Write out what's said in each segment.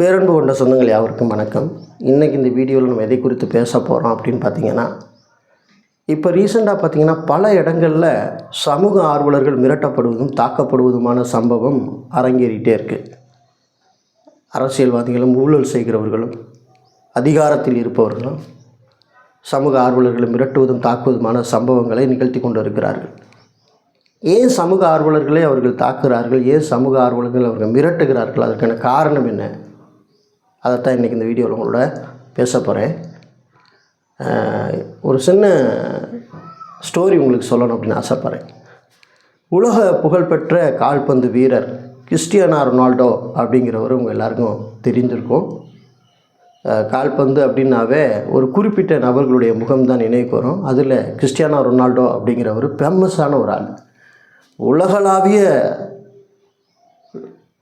பேரன்பு கொண்ட சொந்தங்கள் யாவருக்கும் வணக்கம். இன்றைக்கி இந்த வீடியோவில் நம்ம எதை குறித்து பேச போகிறோம் அப்படின்னு பார்த்தீங்கன்னா இப்போ ரீசெண்டாக பார்த்தீங்கன்னா பல இடங்களில் சமூக ஆர்வலர்கள் மிரட்டப்படுவதும் தாக்கப்படுவதுமான சம்பவம் அரங்கேறிட்டே இருக்குது அரசியல்வாதிகளும் ஊழல் செய்கிறவர்களும் அதிகாரத்தில் இருப்பவர்களும் சமூக ஆர்வலர்களை மிரட்டுவதும் தாக்குவதுமான சம்பவங்களை நிகழ்த்தி கொண்டு இருக்கிறார்கள் ஏன் சமூக ஆர்வலர்களை அவர்கள் தாக்குகிறார்கள்? ஏன் சமூக ஆர்வலர்கள் அவர்கள் மிரட்டுகிறார்கள்? அதற்கான காரணம் என்ன? அதைத்தான் இன்றைக்கி இந்த வீடியோவில் உங்களோட பேச போகிறேன் ஒரு சின்ன ஸ்டோரி உங்களுக்கு சொல்லணும் அப்படின்னு ஆசைப்பட்றேன். உலக புகழ்பெற்ற கால்பந்து வீரர் கிறிஸ்டியானா ரொனால்டோ அப்படிங்கிறவர் உங்கள் எல்லாருக்கும் தெரிஞ்சிருக்கும். கால்பந்து அப்படின்னாவே ஒரு குறிப்பிட்ட நபர்களுடைய முகம்தான் நினைவுக்கு வரும். அதில் கிறிஸ்டியானா ரொனால்டோ அப்படிங்கிற ஒரு ஃபேமஸான ஒரு ஆள். உலகளாவிய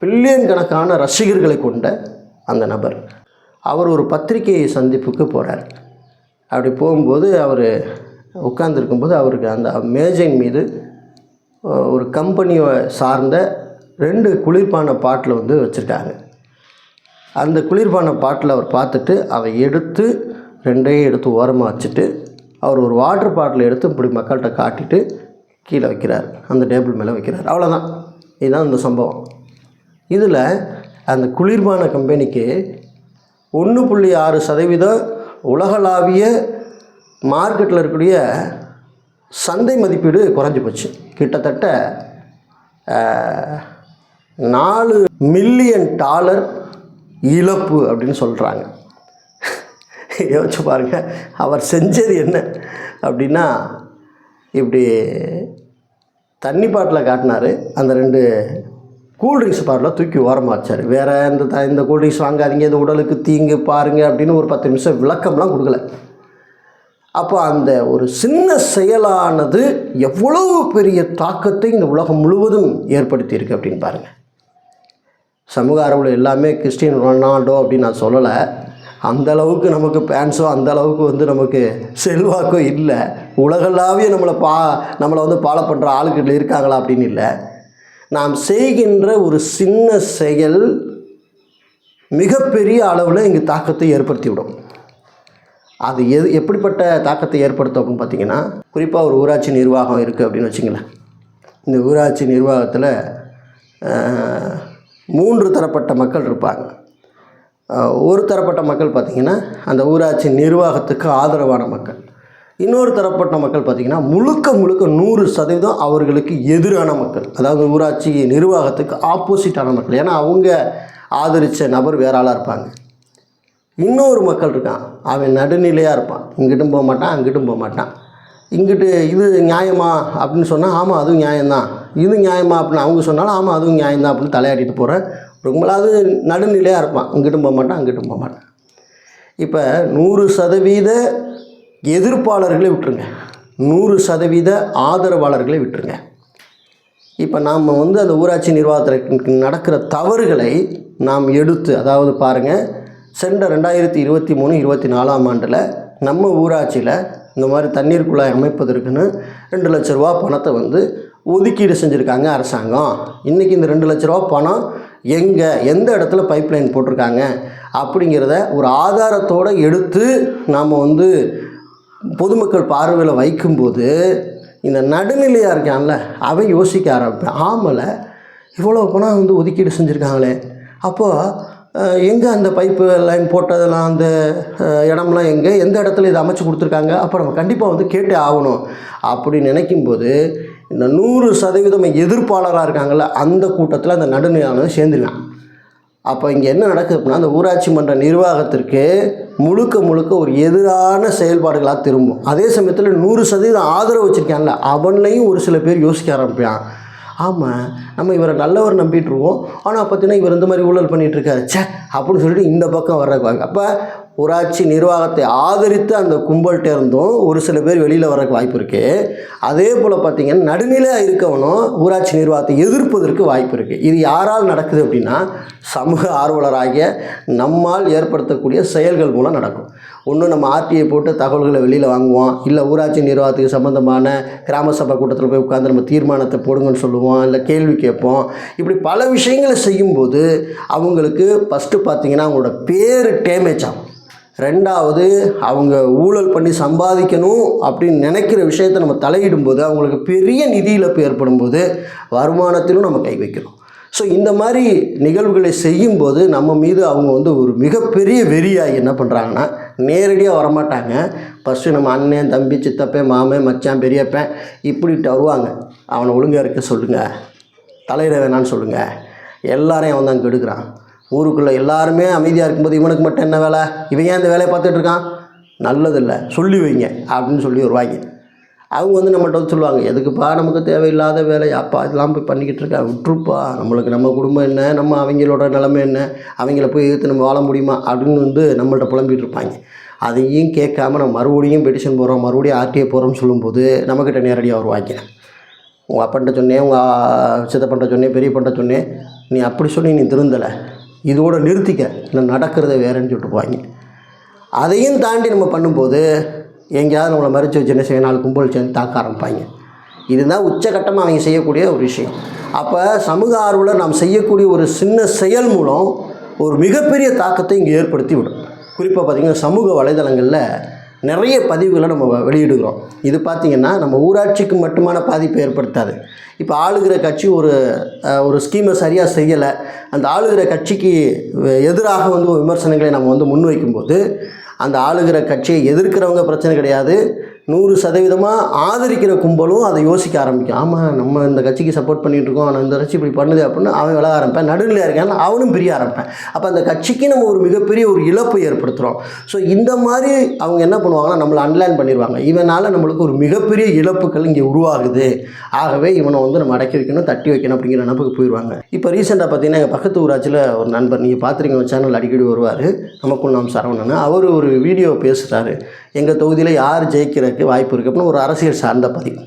பில்லியன் கணக்கான ரசிகர்களை கொண்ட அந்த நபர். அவர் ஒரு பத்திரிகை சந்திப்புக்கு போகிறார் அப்படி போகும்போது அவர் உட்கார்ந்துருக்கும்போது அவருக்கு அந்த மேஜை மீது ஒரு கம்பெனியை சார்ந்த ரெண்டு குளிர்பான பாட்டில் வந்து வச்சுருக்காங்க. அந்த குளிர்பான பாட்டில் அவர் பார்த்துட்டு அதை எடுத்து ரெண்டையும் எடுத்து ஓரமாக வச்சுட்டு அவர் ஒரு வாட்டர் பாட்டில் எடுத்து இப்படி மக்கள்கிட்ட காட்டிட்டு கீழே வைக்கிறார். அந்த டேபிள் மேலே வைக்கிறார். அவ்வளோதான் இதுதான் இந்த சம்பவம். இதில் அந்த குளிர்பான கம்பெனிக்கு ஒன்று புள்ளி ஆறு சதவீதம் உலகளாவிய மார்க்கெட்டில் இருக்கக்கூடிய சந்தை மதிப்பீடு குறைஞ்சி போச்சு. கிட்டத்தட்ட நாலு மில்லியன் டாலர் இழப்பு அப்படின்னு சொல்கிறாங்க யோசிச்சு பாருங்கள் அவர் செஞ்சது என்ன அப்படின்னா இப்படி தண்ணி பாட்டில் காட்டினார். அந்த ரெண்டு கூல்ட்ரிங்க்ஸ் பாட்டில் தூக்கி ஓரமாக வச்சார். வேறு இந்த த இந்த கூல்ட்ரிங்க்ஸ் வாங்காதீங்க இந்த உடலுக்கு தீங்கு பாருங்கள் அப்படின்னு ஒரு பத்து நிமிஷம் விளக்கம்லாம் கொடுக்கல. அப்போ அந்த ஒரு சின்ன செயலானது எவ்வளவு பெரிய தாக்கத்தை இந்த உலகம் முழுவதும் ஏற்படுத்தியிருக்கு அப்படின்னு பாருங்கள் சமூக அரவில் எல்லாமே கிறிஸ்டியன் ரொனால்டோ அப்படின்னு நான் சொல்லலை. அந்த அளவுக்கு நமக்கு ஃபேன்ஸோ அந்த அளவுக்கு வந்து நமக்கு செல்வாக்கோ இல்லை. உலகளாவிய நம்மளை பா நம்மளை வந்து ஃபாலோ பண்ணுற ஆளுக்கிட்ட இருக்காங்களா அப்படின்னு இல்லை. நாம் செய்கின்ற ஒரு சின்ன செயல் மிகப்பெரிய அளவில் இங்கே தாக்கத்தை ஏற்படுத்தி விடும் அது எது எப்படிப்பட்ட தாக்கத்தை ஏற்படுத்தும் அப்படின்னு பார்த்தீங்கன்னா குறிப்பாக ஒரு ஊராட்சி நிர்வாகம் இருக்குது அப்படின்னு வச்சுங்களேன். இந்த ஊராட்சி நிர்வாகத்தில் மூன்று தரப்பட்ட மக்கள் இருப்பாங்க. ஒரு தரப்பட்ட மக்கள் பார்த்திங்கன்னா அந்த ஊராட்சி நிர்வாகத்துக்கு ஆதரவான மக்கள். இன்னொரு தரப்பட்ட மக்கள் பார்த்திங்கன்னா முழுக்க முழுக்க நூறு சதவீதம் அவர்களுக்கு எதிரான மக்கள். அதாவது ஊராட்சி நிர்வாகத்துக்கு ஆப்போசிட்டான மக்கள். ஏன்னா அவங்க ஆதரித்த நபர் வேற ஆளாக இருப்பாங்க. இன்னொரு மக்கள் இருக்கான். அவன் நடுநிலையாக இருப்பான். இங்கிட்டும் போக மாட்டான் அங்கிட்டும் போக மாட்டான். இங்கிட்டு இது நியாயமா அப்படின்னு சொன்னால் ஆமாம் அதுவும் நியாயம்தான். இது நியாயமா அப்படின்னு அவங்க சொன்னாலும் ஆமாம் அதுவும் நியாயம்தான் அப்படின்னு தலையாட்டிட்டு போகிறேன் ரொம்பலாவது நடுநிலையாக இருப்பான். இங்கிட்டும் போக மாட்டான் அங்கிட்டும் போக மாட்டான். இப்போ நூறு சதவீத எதிர்ப்பாளர்களை விட்டுருங்க. நூறு சதவீத ஆதரவாளர்களை விட்டுருங்க. இப்போ நாம் வந்து அந்த ஊராட்சி நிர்வாகத்தில் நடக்கிற தவறுகளை நாம் எடுத்து அதாவது பாருங்கள் சென்ற ரெண்டாயிரத்தி இருபத்தி மூணு இருபத்தி நாலாம் ஆண்டில் நம்ம ஊராட்சியில் இந்த மாதிரி தண்ணீர் குழாய் அமைப்பதற்குன்னு ரெண்டு லட்ச ரூபா பணத்தை வந்து ஒதுக்கீடு செஞ்சுருக்காங்க அரசாங்கம். இன்றைக்கி இந்த ரெண்டு லட்ச ரூபா பணம் எங்கே எந்த இடத்துல பைப் லைன் போட்டிருக்காங்க அப்படிங்கிறத ஒரு ஆதாரத்தோடு எடுத்து நாம் வந்து பொதுமக்கள் பார்வையில் வைக்கும்போது இந்த நடுநிலையாக இருக்கான்ல அவன் யோசிக்க ஆரம்பிப்பான். ஆமலை இவ்வளோ பணம் வந்து ஒதுக்கீடு செஞ்சுருக்காங்களே. அப்போது எங்கே அந்த பைப்பு லைன் போட்டதெல்லாம் அந்த இடம்லாம் எங்கே எந்த இடத்துல இதை அமைச்சு கொடுத்துருக்காங்க? அப்போ நம்ம கண்டிப்பாக வந்து கேட்டே ஆகணும். அப்படி நினைக்கும்போது இந்த நூறு சதவீதம் எதிர்ப்பாளராக இருக்காங்கல்ல அந்த கூட்டத்தில் அந்த நடுநிலையானது சேர்ந்துருக்கான். அப்போ இங்கே என்ன நடக்குது அப்படின்னா அந்த ஊராட்சி மன்ற நிர்வாகத்திற்கு முழுக்க முழுக்க ஒரு எதிரான செயல்பாடுகளாக திரும்பும். அதே சமயத்தில் நூறு சதவீதம் ஆதரவு வச்சுருக்கான்ல அவன்லையும் ஒரு சில பேர் யோசிக்க ஆரம்பிப்பான். ஆமாம் நம்ம இவரை நல்லவர் நம்பிட்டுருவோம் ஆனால் பார்த்தீங்கன்னா இவர் இந்த மாதிரி ஊழல் பண்ணிகிட்ருக்காரு சே அப்படின்னு சொல்லிட்டு இந்த பக்கம் வர்றதுக்கு அப்போ ஊராட்சி நிர்வாகத்தை ஆதரித்து அந்த கும்பல்கிட்ட இருந்தும் ஒரு சில பேர் வெளியில் வரக்கு வாய்ப்பு இருக்குது அதே போல் பார்த்திங்கன்னா நடுநிலையாக இருக்கவனும் ஊராட்சி நிர்வாகத்தை எதிர்ப்பதற்கு வாய்ப்பு இருக்குது இது யாரால் நடக்குது அப்படின்னா சமூக ஆர்வலராகிய நம்மால் ஏற்படுத்தக்கூடிய செயல்கள் மூலம் நடக்கும். ஒன்று நம்ம ஆர்டிஐ போட்டு தகவல்களை வெளியில் வாங்குவோம். இல்லை ஊராட்சி நிர்வாகத்துக்கு சம்மந்தமான கிராம சபை கூட்டத்தில் போய் உட்காந்து நம்ம தீர்மானத்தை போடுங்கன்னு சொல்லுவோம். இல்லை கேள்வி கேட்போம். இப்படி பல விஷயங்களை செய்யும்போது அவங்களுக்கு ஃபஸ்ட்டு பார்த்திங்கன்னா அவங்களோட பேர் டேமேஜ் ஆகும். ரெண்டாவது அவங்க ஊழல் பண்ணி சம்பாதிக்கணும் அப்படின்னு நினைக்கிற விஷயத்தை நம்ம தலையிடும்போது அவங்களுக்கு பெரிய நிதி இழப்பு ஏற்படும் போது வருமானத்திலும் நம்ம கை வைக்கிறோம் ஸோ இந்த மாதிரி நிகழ்வுகளை செய்யும்போது நம்ம மீது அவங்க வந்து ஒரு மிகப்பெரிய வெறியாகி என்ன பண்ணுறாங்கன்னா நேரடியாக வரமாட்டாங்க. ஃபஸ்ட்டு நம்ம அண்ணன் தம்பி சித்தப்பேன் மாமன் மச்சான் பெரியப்பன் இப்படிட்டு வருவாங்க. அவனை ஒழுங்காக இருக்க சொல்லுங்கள் தலையிட வேணான்னு சொல்லுங்கள் எல்லாரையும் அவன் தான் கெடுக்கிறான். ஊருக்குள்ளே எல்லாருமே அமைதியாக இருக்கும்போது இவனுக்கு மட்டும் என்ன வேலை? இவன் ஏன் இந்த வேலையை பார்த்துட்டு இருக்கான்? நல்லதில்லை. சொல்லி வைங்க அப்படின்னு சொல்லி வருவாங்க. அவங்க வந்து நம்மள்ட்ட வந்து சொல்லுவாங்க எதுக்குப்பா நமக்கு தேவையில்லாத வேலை? அப்பா இதெல்லாம் போய் பண்ணிக்கிட்டு இருக்கா. விட்டுருப்பா. நம்மளுக்கு நம்ம குடும்பம் என்ன? நம்ம அவங்களோட நிலைமை என்ன? அவங்கள போய் எதிர்த்து நம்ம வாழ முடியுமா? அப்படின்னு வந்து நம்மள்ட்ட புலம்பிகிட்டு இருப்பாங்க. அதையும் கேட்காம நம்ம மறுபடியும் பெட்டிஷன் போகிறோம் மறுபடியும் ஆர்டிஐ போகிறோம்னு சொல்லும்போது நம்மக்கிட்ட நேரடியாக வருவாங்க. உங்கள் அப்பன்ட்ட சொன்னேன் உங்கள் சித்தப்பன்ட்ட சொன்னேன் பெரிய சொன்னேன். நீ அப்படி சொல்லி நீ திருந்தலை. இதோட நிறுத்திக்க. இல்லை நடக்கிறத வேறேன்னு சொல்லிட்டு போவாங்க. அதையும் தாண்டி நம்ம பண்ணும்போது எங்கேயாவது நம்மளை மறைச்சி வச்சு என்ன செய்ய நாலு கும்பல் சேர்ந்து தாக்க ஆரம்பிப்பாங்க. இதுதான் உச்சகட்டமாக அவங்க செய்யக்கூடிய ஒரு விஷயம். அப்போ சமூக ஆர்வலர் நாம் செய்யக்கூடிய ஒரு சின்ன செயல் மூலம் ஒரு மிகப்பெரிய தாக்கத்தை இங்கே ஏற்படுத்தி விடும். குறிப்பாக பார்த்திங்கன்னா சமூக வலைதளங்களில் நிறைய பதிவுகளை நம்ம வெளியிடுகிறோம். இது பார்த்திங்கன்னா நம்ம ஊராட்சிக்கு மட்டுமான பாதிப்பை ஏற்படுத்தாது. இப்போ ஆளுகிற கட்சி ஒரு ஒரு ஸ்கீமை சரியாக செய்யலை. அந்த ஆளுகிற கட்சிக்கு எதிராக வந்து விமர்சனங்களை நம்ம வந்து முன்வைக்கும்போது அந்த ஆளுகிற கட்சியை எதிர்க்கிறவங்க பிரச்சனை கிடையாது. நூறு சதவீதமாக ஆதரிக்கிற கும்பலும் அதை யோசிக்க ஆரம்பிக்கும். ஆமாம் நம்ம இந்த கட்சிக்கு சப்போர்ட் பண்ணிகிட்டு இருக்கோம் ஆனால் இந்த கட்சி இப்படி பண்ணுது அப்படின்னு அவன் விலக ஆரம்பிப்பேன். நடுநிலையாக இருக்கான் அவனும் பிரிய ஆரம்பிப்பேன். அப்போ அந்த கட்சிக்கு நம்ம ஒரு மிகப்பெரிய ஒரு இழப்பை ஏற்படுத்துகிறோம் ஸோ இந்த மாதிரி அவங்க என்ன பண்ணுவாங்கன்னா நம்மளை அன்லைன் பண்ணிடுவாங்க இவனால் நம்மளுக்கு ஒரு மிகப்பெரிய இழப்புகள் இங்கே உருவாகுது. ஆகவே இவனை வந்து நம்ம அடக்கி வைக்கணும் தட்டி வைக்கணும் அப்படிங்கிற நினப்புக்கு போயிடுவாங்க இப்போ ரீசெண்டாக பார்த்தீங்கன்னா எங்கள் பக்கத்து ஊராட்சியில் ஒரு நண்பர் நீங்கள் பார்த்துருக்கீங்க சேனல் அடிக்கடி வருவார். நமக்குள் நாம் சரவணன் அவர் ஒரு வீடியோ பேசுகிறாரு எங்கள் தொகுதியில் யார் ஜெயிக்கிறதுக்கு வாய்ப்பு இருக்குது அப்படின்னு ஒரு அரசியல் சார்ந்த பதிவு.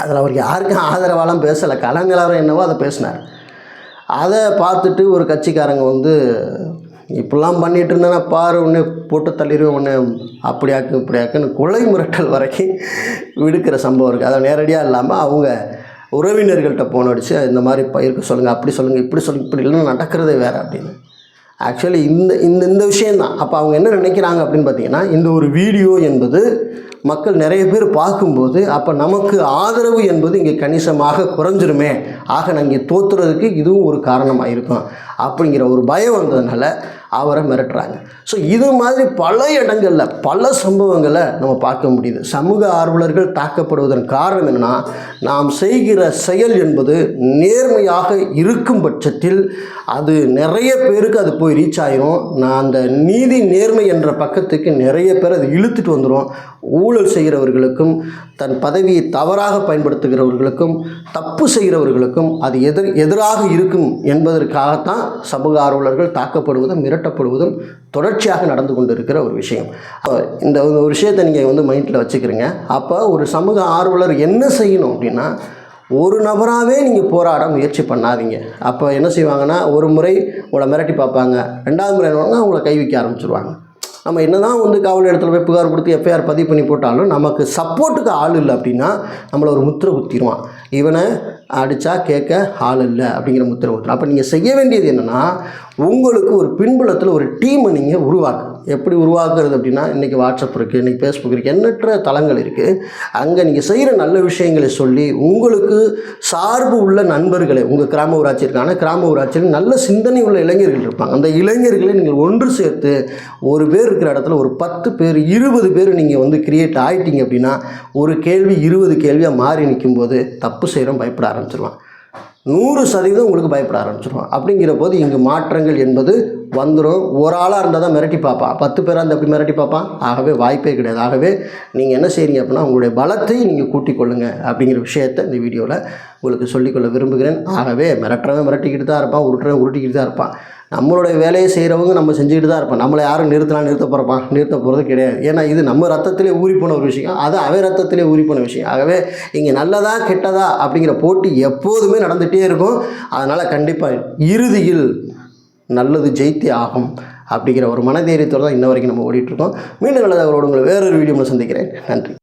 அதில் அவர் யாருக்கும் ஆதரவாலாம் பேசலை. கள நிலவரம் என்னவோ அதை பேசினார். அதை பார்த்துட்டு ஒரு கட்சிக்காரங்க வந்து இப்படிலாம் பண்ணிட்டு இருந்தேன்னா பாரு ஒன்று போட்டு தள்ளிடுவேன் ஒன்று அப்படியாக்கு இப்படியாக்குன்னு கொலை மிரட்டல் வரைக்கும் விடுக்கிற சம்பவம் இருக்குது அதை நேரடியாக இல்லாமல் அவங்க உறவினர்கள்ட்ட போன அடித்து இந்த மாதிரி இருக்க சொல்லுங்கள் அப்படி சொல்லுங்கள் இப்படி சொல்லுங்கள் இப்படி இல்லைன்னா நடக்கிறதே வேறு அப்படின்னு. ஆக்சுவலி இந்த இந்த இந்த விஷயந்தான் அப்போ அவங்க என்ன நினைக்கிறாங்க அப்படின்னு பார்த்தீங்கன்னா இந்த ஒரு வீடியோ என்பது மக்கள் நிறைய பேர் பார்க்கும்போது அப்போ நமக்கு ஆதரவு என்பது இங்கே கணிசமாக குறைஞ்சிருமே. ஆக நான் இங்கே தோத்துறதுக்கு இதுவும் ஒரு காரணமாக இருக்கும் அப்படிங்கிற ஒரு பயம் வந்ததுனால அவரை மிரட்டுறாங்க. ஸோ இது மாதிரி பல இடங்களில் பல சம்பவங்களை நம்ம பார்க்க முடியுது. சமூக ஆர்வலர்கள் தாக்கப்படுவதன் காரணம் என்னென்னா நாம் செய்கிற செயல் என்பது நேர்மையாக இருக்கும் பட்சத்தில் அது நிறைய பேருக்கு அது போய் ரீச் ஆகிரும் நான் அந்த நீதி நேர்மை என்ற பக்கத்துக்கு நிறைய பேர் அது இழுத்துட்டு வந்துடும் ஊழல் செய்கிறவர்களுக்கும் தன் பதவியை தவறாக பயன்படுத்துகிறவர்களுக்கும் தப்பு செய்கிறவர்களுக்கும் அது எதிர் எதிராக இருக்கும் என்பதற்காகத்தான் சமூக ஆர்வலர்கள் தாக்கப்படுவதை மிரட்டும் மிரட்டப்படுவதும் தொடர்ச்சியாக நடந்து கொண்டிருக்கிற ஒரு விஷயம். இந்த ஒரு விஷயத்தை நீங்கள் வந்து மைண்டில் வச்சுக்கிறீங்க. அப்போ ஒரு சமூக ஆர்வலர் என்ன செய்யணும் அப்படின்னா ஒரு நபராகவே நீங்கள் போராட முயற்சி பண்ணாதீங்க. அப்போ என்ன செய்வாங்கன்னா ஒரு முறை உங்களை மிரட்டி பார்ப்பாங்க. ரெண்டாவது முறை என்ன பண்ணுவாங்க, உங்களை கை வைக்க ஆரம்பிச்சிருவாங்க. நம்ம என்னதான் வந்து காவல் இடத்துல போய் புகார் கொடுத்து எஃப்ஐஆர் பதிவு பண்ணி போட்டாலும் நமக்கு சப்போர்ட்டுக்கு ஆள் இல்லை அப்படின்னா நம்மளை ஒரு முத்திரை குத்திடுவான் இவனை அடித்தா கேட்க ஆள் இல்லை அப்படிங்கிற முத்திரை குத்துறான் அப்போ நீங்கள் செய்ய வேண்டியது என்னென்னா உங்களுக்கு ஒரு பின்புலத்தில் ஒரு டீமை நீங்கள் உருவாக்குங்க. எப்படி உருவாக்குறது அப்படின்னா இன்றைக்கி வாட்ஸ்அப் இருக்குது இன்றைக்கி ஃபேஸ்புக் இருக்குது எண்ணற்ற தளங்கள் இருக்குது அங்கே நீங்கள் செய்கிற நல்ல விஷயங்களை சொல்லி உங்களுக்கு சார்பு உள்ள நண்பர்களை உங்கள் கிராம ஊராட்சி இருக்கான கிராம ஊராட்சியில் நல்ல சிந்தனை உள்ள இளைஞர்கள் இருப்பாங்க. அந்த இளைஞர்களை நீங்கள் ஒன்று சேர்த்து ஒரு பேர் இருக்கிற இடத்துல ஒரு பத்து பேர் இருபது பேர் நீங்கள் வந்து கிரியேட் ஆகிட்டீங்க அப்படின்னா ஒரு கேள்வி இருபது கேள்வியாக மாறி நிற்கும்போது தப்பு செய்கிறோம் பயப்பட ஆரம்பிச்சிருவான். நூறு சதவீதம் உங்களுக்கு பயப்பட ஆரம்பிச்சிருவான். அப்படிங்கிற போது இங்கு மாற்றங்கள் என்பது வந்துடும் ஒரு ஆளாக இருந்தால் தான் மிரட்டி பார்ப்பான் பத்து பேராக இருந்தால் எப்படி மிரட்டி பார்ப்பான் ஆகவே வாய்ப்பே கிடையாது. ஆகவே நீங்கள் என்ன செய்கிறீங்க அப்படின்னா உங்களுடைய பலத்தை நீங்கள் கூட்டிக்கொள்ளுங்க அப்படிங்கிற விஷயத்தை இந்த வீடியோவில் உங்களுக்கு சொல்லிக்கொள்ள விரும்புகிறேன். ஆகவே மிரட்டுறவன் மிரட்டிக்கிட்டு தான் இருப்பான் உருட்டுறவன் உருட்டிக்கிட்டு தான் இருப்பான். நம்மளுடைய வேலையை செய்கிறவங்க நம்ம செஞ்சுக்கிட்டு தான் இருப்போம் நம்மளை யாரும் நிறுத்தலாம் நிறுத்த போகிறப்பா நிறுத்த போகிறது கிடையாது. ஏன்னா இது நம்ம ரத்தத்திலே ஊறி போன ஒரு விஷயம். அது அவன் ரத்தத்திலே ஊறி போன விஷயம். ஆகவே இங்கே நல்லதா கெட்டதா அப்படிங்கிற போட்டி எப்போதுமே நடந்துகிட்டே இருக்கும். அதனால் கண்டிப்பாக இறுதியில் நல்லது ஜெயித்தே ஆகும் அப்படிங்கிற ஒரு மனதைரியத்தோடு தான் இன்ன வரைக்கும் நம்ம ஓடிட்டுருக்கோம். மீண்டும் நல்லதாக உங்களை வேறொரு வீடியோவில் சந்திக்கிறேன். நன்றி.